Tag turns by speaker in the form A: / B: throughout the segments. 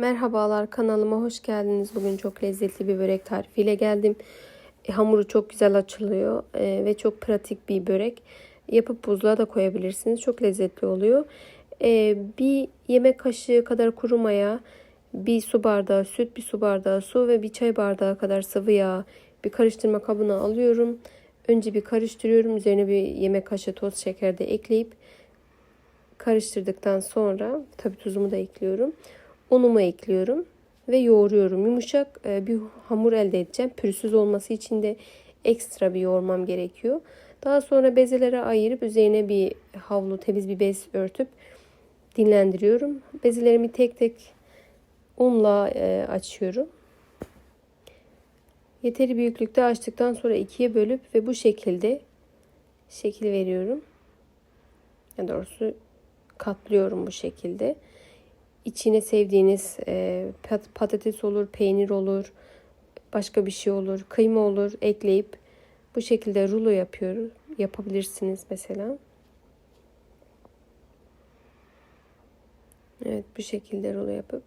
A: Merhabalar kanalıma hoş geldiniz. Bugün çok lezzetli bir börek tarifiyle geldim. E, hamuru çok güzel açılıyor e, ve çok pratik bir börek. Yapıp buzluğa da koyabilirsiniz. Çok lezzetli oluyor. E, bir yemek kaşığı kadar kuru maya, bir su bardağı süt, bir su bardağı su ve bir çay bardağı kadar sıvı yağ bir karıştırma kabına alıyorum. Önce bir karıştırıyorum. Üzerine bir yemek kaşığı toz şeker de ekleyip karıştırdıktan sonra tabi tuzumu da ekliyorum. Unumu ekliyorum ve yoğuruyorum. Yumuşak e, bir hamur elde edeceğim. Pürüzsüz olması için de ekstra bir yoğurmam gerekiyor. Daha sonra bezelere ayırıp üzerine bir havlu, temiz bir bez örtüp dinlendiriyorum. Bezelerimi tek tek unla e, açıyorum. Yeteri büyüklükte açtıktan sonra ikiye bölüp ve bu şekilde şekil veriyorum. Ya doğrusu katlıyorum bu şekilde. İçine sevdiğiniz e, patates olur, peynir olur, başka bir şey olur, kıyma olur ekleyip bu şekilde rulo yapıyoruz. Yapabilirsiniz mesela. Evet bu şekilde rulo yapıp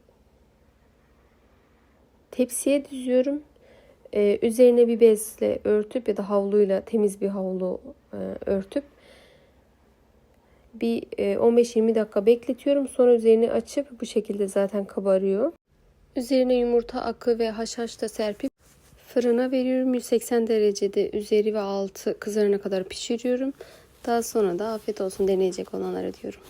A: tepsiye diziyorum. Ee, üzerine bir bezle örtüp ya da havluyla temiz bir havlu e, örtüp bir 15-20 e, dakika bekletiyorum. Sonra üzerini açıp bu şekilde zaten kabarıyor. Üzerine yumurta akı ve haşhaş da serpip fırına veriyorum. 180 derecede üzeri ve altı kızarana kadar pişiriyorum. Daha sonra da afiyet olsun deneyecek olanlara diyorum.